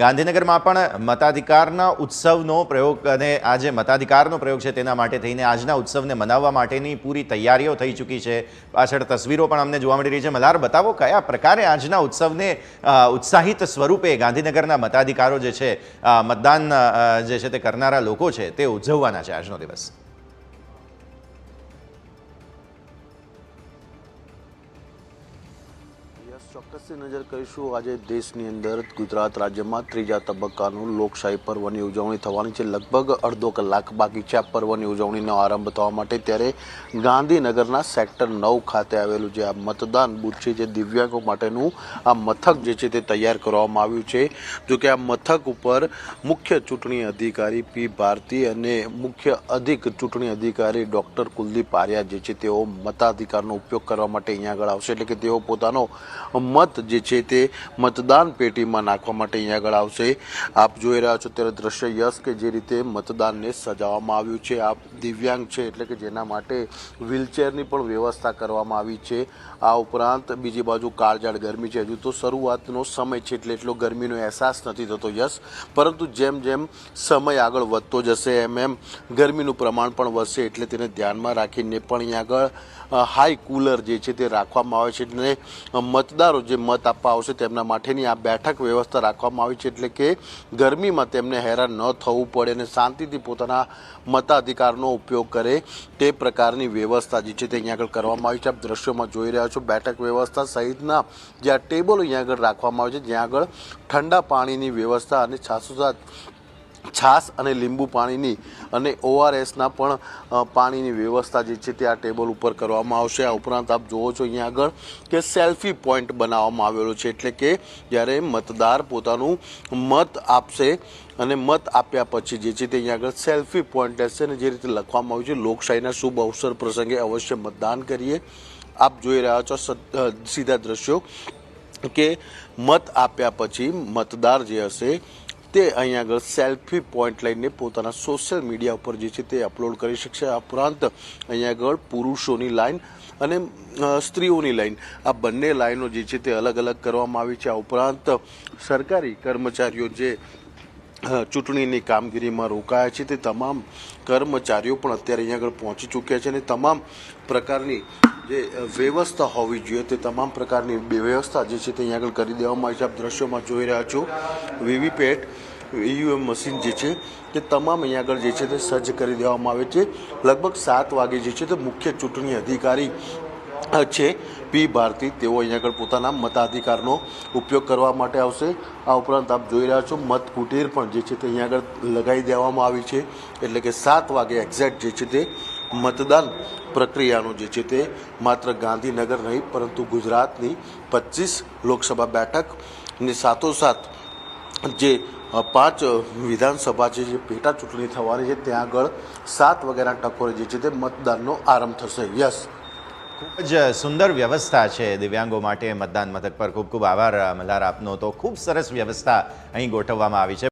ગાંધીનગરમાં પણ મતાધિકારના ઉત્સવનો પ્રયોગ અને આ જે મતાધિકારનો પ્રયોગ છે તેના માટે થઈને આજના ઉત્સવને મનાવવા માટેની પૂરી તૈયારીઓ થઈ ચૂકી છે. પાછળ તસવીરો પણ અમને જોવા મળી રહી છે. મલાર, બતાવો કયા પ્રકારે આજના ઉત્સવને ઉત્સાહિત સ્વરૂપે ગાંધીનગરના મતાધિકારો જે છે મતદાન જે છે તે કરનારા લોકો છે તે ઉજવવાના છે આજનો દિવસ? યસ ચોક્કસથી નજર કરીશું. આજે દેશની અંદર ગુજરાત રાજ્યમાં ત્રીજા તબક્કાનું લોકશાહી પર્વની ઉજવણી થવાની છે. લગભગ અડધો કલાક બાકી છે આ પર્વની ઉજવણીનો આરંભ થવા માટે. ત્યારે ગાંધીનગરના સેક્ટર નવ ખાતે આવેલું જે આ મતદાન બૂથ છે, જે દિવ્યાંગો માટેનું આ મથક જે છે તે તૈયાર કરવામાં આવ્યું છે. જો કે આ મથક ઉપર મુખ્ય ચૂંટણી અધિકારી પી ભારતી અને મુખ્ય અધિક ચૂંટણી અધિકારી ડૉક્ટર કુલદીપ આર્યા જે છે તેઓ મતાધિકારનો ઉપયોગ કરવા માટે અહીંયા આગળ આવશે. એટલે કે તેઓ પોતાનો મત જે છે તે મતદાન પેટીમાં નાખવા માટે અહીંયા આગળ આવશે. આપ જોઈ રહ્યા છો ત્યારે દ્રશ્ય યશ કે જે રીતે મતદાનને સજાવવામાં આવ્યું છે. આપ દિવ્યાંગ છે એટલે કે જેના માટે વ્હીલચેરની પણ વ્યવસ્થા કરવામાં આવી છે. આ ઉપરાંત બીજી બાજુ કાળજાળ ગરમી છે. હજુ તો શરૂઆતનો સમય છે એટલે એટલો ગરમીનો અહેસાસ નથી થતો યશ. પરંતુ જેમ જેમ સમય આગળ વધતો જશે એમ એમ ગરમીનું પ્રમાણ પણ વધશે એટલે તેને ધ્યાનમાં રાખીને પણ અહીંયા આગળ હાઈ કુલર જે છે તે રાખવામાં આવે છે. એટલે અ, મતદારો જે મત આપવા આવશે તેમના માટેની આ બેઠક વ્યવસ્થા રાખવામાં આવી છે એટલે કે ગરમીમાં તેમને હેરાન ન થવું પડે અને શાંતિથી પોતાના મતાધિકારનો ઉપયોગ કરે તે પ્રકારની વ્યવસ્થા જે છે તે અહીંયા આગળ કરવામાં આવી છે. આપ દ્રશ્યોમાં જોઈ રહ્યા છો બેઠક વ્યવસ્થા સહિતના જે આ ટેબલો અહીંયા આગળ રાખવામાં આવે છે, જ્યાં આગળ ઠંડા પાણીની વ્યવસ્થા અને છાસોસાત છાસ અને લીંબુ પાણીની અને ઓઆરએસના પણ પાણીની વ્યવસ્થા જે છે તે આ ટેબલ ઉપર કરવામાં આવશે. આ ઉપરાંત આપ જુઓ છો અહીંયા આગળ કે સેલ્ફી પોઈન્ટ બનાવવામાં આવેલો છે. એટલે કે જ્યારે મતદાર પોતાનું મત આપશે અને મત આપ્યા પછી જે છે તે અહીંયા આગળ સેલ્ફી પોઈન્ટ લેશે અને જે રીતે લખવામાં આવ્યું છે, લોકશાહીના શુભ અવસર પ્રસંગે અવશ્ય મતદાન કરીએ. આપ જોઈ રહ્યા છો સીધા દ્રશ્યો કે મત આપ્યા પછી મતદાર જે હશે તે અહીંયા આગળ સેલ્ફી પોઈન્ટ લઈને પોતાના સોશિયલ મીડિયા ઉપર જે છે તે અપલોડ કરી શકશે. આ ઉપરાંત અહીંયા આગળ પુરુષોની લાઈન અને સ્ત્રીઓની લાઈન. આ બંને લાઈનો જે છે તે અલગ અલગ કરવામાં આવી છે. આ ઉપરાંત સરકારી કર્મચારીઓ જે ચૂંટણીની કામગીરીમાં રોકાયા છે, તે તમામ કર્મચારીઓ પણ અત્યારે અહીંયા આગળ પહોંચી ચૂક્યા છે અને તમામ પ્રકારની જે વ્યવસ્થા હોવી જોઈએ તે તમામ પ્રકારની વ્યવસ્થા જે છે તે અહીંયા આગળ કરી દેવામાં આવી છે. આપ દ્રશ્યોમાં જોઈ રહ્યા છો વીવીપેટ ઈયુએમ મશીન જે છે તે તમામ અહીંયા આગળ જે છે તે સજ્જ કરી દેવામાં આવે છે. લગભગ સાત વાગે જે છે તે મુખ્ય ચૂંટણી અધિકારી છે પી ભારતી. તેઓ અહીંયા આગળ પોતાના મતાધિકારનો ઉપયોગ કરવા માટે આવશે. આ ઉપરાંત આપ જોઈ રહ્યા છો મત કુટીર પણ જે છે તે અહીંયા આગળ લગાવી દેવામાં આવી છે. એટલે કે સાત વાગે એક્ઝેક્ટ જે છે તે મતદાન પ્રક્રિયાનું જે છે તે માત્ર ગાંધીનગર નહીં, પરંતુ ગુજરાતની પચીસ લોકસભા બેઠકની સાથોસાથ જે પાંચ વિધાનસભા છે, જે પેટા ચૂંટણી થવાની છે, ત્યાં આગળ સાત વગેરેના ટકોરે જે છે તે મતદાનનો આરંભ થશે. યસ. ખૂબ જ સુંદર વ્યવસ્થા છે દિવ્યાંગો માટે મતદાન મથક પર. ખૂબ ખૂબ આભાર મલ્હાર આપનો. તો ખૂબ સરસ વ્યવસ્થા અહીં ગોઠવવામાં આવી છે.